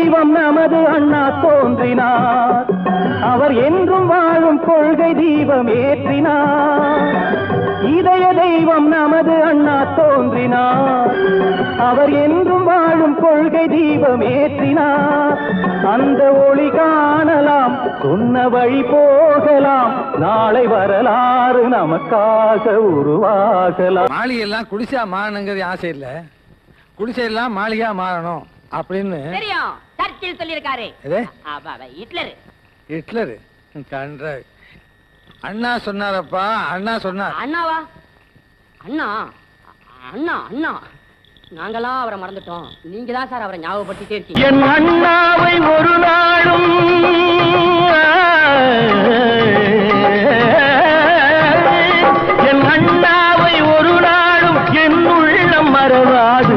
தெய்வம் நமது அண்ணா தோன்றினார். அவர் என்றும் வாழும் கொள்கை தீபம் ஏற்றினார். இதய தெய்வம் நமது அண்ணா தோன்றினார். அவர் என்றும் வாழும் கொள்கை தீபம் ஏற்றினார். அந்த ஒளி காணலாம் சொன்ன வழி போகலாம் நாளை வரலாறு நமக்காக உருவாகலாம். மாளிகை எல்லாம் குடிசா மாறணுங்கிறது ஆசை இல்ல. குடிசை எல்லாம் மாளிகையா மாறணும் அப்படின்னு தெரியும். சர்ச்சில் சொல்லியிருக்காரு. ஹிட்லரு. ஹிட்லரு? கன்ற அண்ணா சொன்னாரப்பா அண்ணா சொன்னார். அண்ணாவா? அண்ணா? அண்ணா அண்ணா. நாங்கெல்லாம் அவரை மறந்துட்டோம். நீங்க தான் சார் அவரை ஞாபகப்படுத்திட்டே இருக்கீங்க என் அண்ணாவை ஒரு நாளும் என் அண்ணாவை ஒரு நாளும் என் உள்ளம் மறவாது.